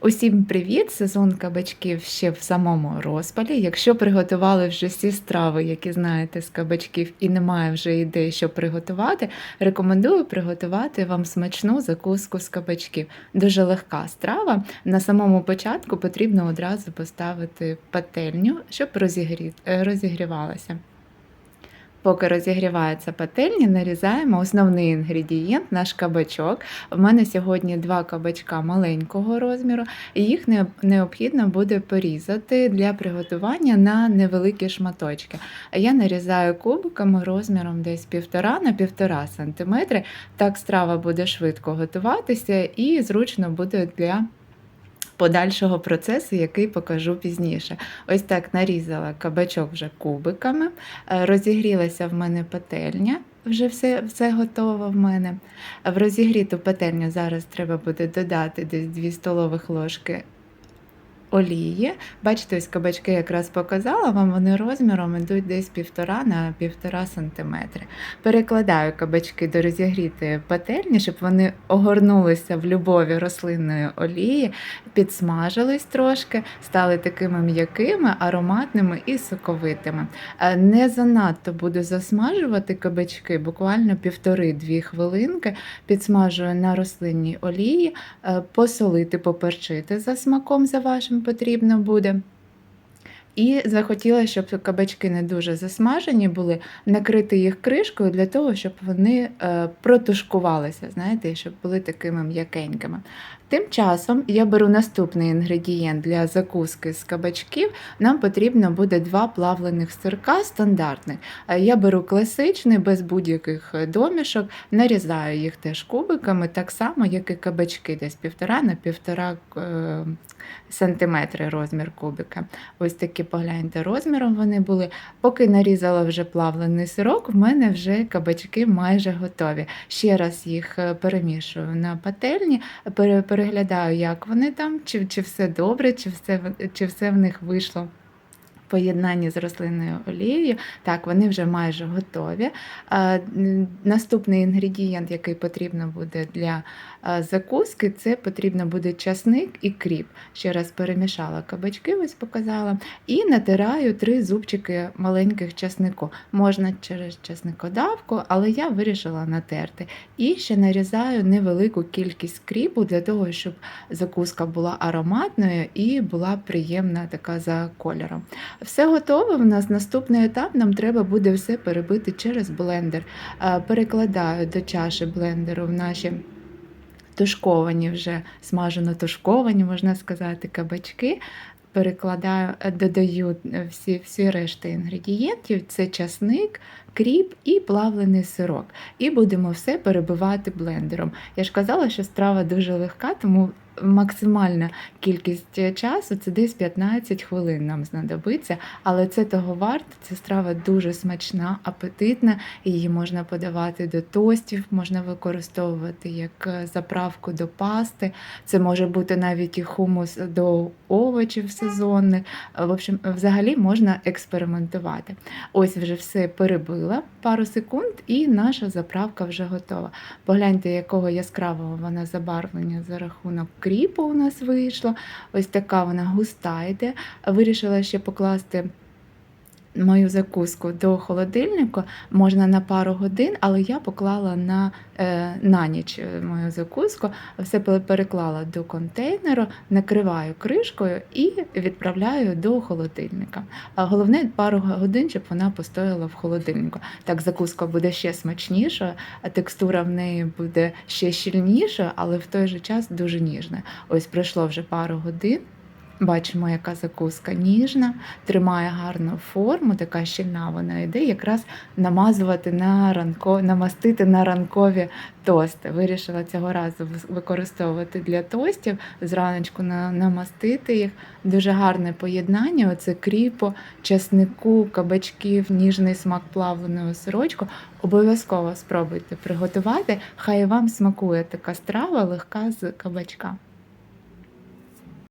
Усім привіт! Сезон кабачків ще в самому розпалі. Якщо приготували вже всі страви, які знаєте з кабачків, і немає вже ідей, що приготувати, рекомендую приготувати вам смачну закуску з кабачків. Дуже легка страва. На самому початку потрібно одразу поставити пательню, щоб е, розігрівалася. Поки розігрівається пательня, нарізаємо основний інгредієнт наш кабачок. В мене сьогодні два кабачка маленького розміру, і їх не- необхідно буде порізати для приготування на невеликі шматочки. Я нарізаю кубиками розміром десь 1,5 на 1,5 см. Так страва буде швидко готуватися і зручно буде для подальшого процесу, який покажу пізніше. Ось так нарізала кабачок вже кубиками, Е, розігрілася в мене пательня. Вже все, все готово в мене. В розігріту пательню зараз треба буде додати десь 2 столових ложки олії. Бачите, ось кабачки якраз показала вам, вони розміром йдуть десь 1,5 на 1,5 см. Перекладаю кабачки до розігрітої пательні, щоб вони огорнулися в любові рослинної олії, підсмажились трошки, стали такими м'якими, ароматними і соковитими. Е, Не занадто буду засмажувати кабачки, буквально півтори-дві хвилинки. Підсмажую на рослинній олії, е, посолити, поперчити за смаком, за вашим потрібно буде. І захотіла, щоб кабачки не дуже засмажені були, накрити їх кришкою для того, щоб вони е, протушкувалися, знаєте, щоб були такими м'якенькими. Тим часом я беру наступний інгредієнт для закуски з кабачків. Нам потрібно буде два плавлених сирка стандартних. Е, Я беру класичний, без будь-яких е, домішок, нарізаю їх теж кубиками, так само, як і кабачки, десь 1,5 на 1,5 е, сантиметри розмір кубика. Ось такі погляньте розміром вони були. Поки нарізала вже плавлений сирок, в мене вже кабачки майже готові. Ще раз їх е, перемішую на пательні, переглядаю, як вони там, чи, чи все добре, чи все, чи все в них вийшло. Поєднанні з рослинною олією, так, вони вже майже готові. Наступний інгредієнт, який потрібно буде для закуски, це потрібно буде часник і кріп. Ще раз перемішала кабачки, ось показала, і натираю три зубчики маленьких часнику. Можна через часникодавку, але я вирішила натерти. І ще нарізаю невелику кількість кріпу для того, щоб закуска була ароматною і була приємна така за кольором. Все готове. У нас наступний етап. Нам треба буде все перебити через блендер. Перекладаю до чаші блендеру в наші тушковані вже смажено тушковані, можна сказати, кабачки. Перекладаю, е, додаю всі, всі решти інгредієнтів: це часник, кріп і плавлений сирок. І будемо все перебивати блендером. Я ж казала, що страва дуже легка, тому максимальна кількість е, часу це десь 15 хвилин нам знадобиться, але це того варто. Ця страва дуже смачна, апетитна. Її можна подавати до тостів, можна використовувати як е, заправку до пасти. Це може бути навіть і хумус до овочів сезонних. Е, В общем, взагалі можна експериментувати. Ось вже все перебила пару секунд, і наша заправка вже готова. Погляньте, якого яскравого вона забарвлення за рахунок кріпу у нас вийшла. Ось така вона густа йде. Вирішила ще покласти. Мою закуску до холодильника можна на пару годин, але я поклала на, е, на ніч е, мою закуску, все пе- переклала до контейнеру, накриваю кришкою і відправляю до холодильника. Головне пару годин, щоб вона постояла в холодильнику. Так закуска буде ще смачнішою, а текстура в неї буде ще щільнішою, але в той же час дуже ніжна. Ось пройшло вже пару годин. Бачимо, яка закуска ніжна, тримає гарну форму, така щільна вона йде, якраз намазувати на ранко, намастити на ранкові тости. Вирішила цього разу використовувати для тостів, зраночку на, намастити їх. Дуже гарне поєднання. Оце кріпо, часнику, кабачків, ніжний смак плавленого сирочку. Обов'язково спробуйте приготувати. Хай вам смакує така страва легка з кабачка.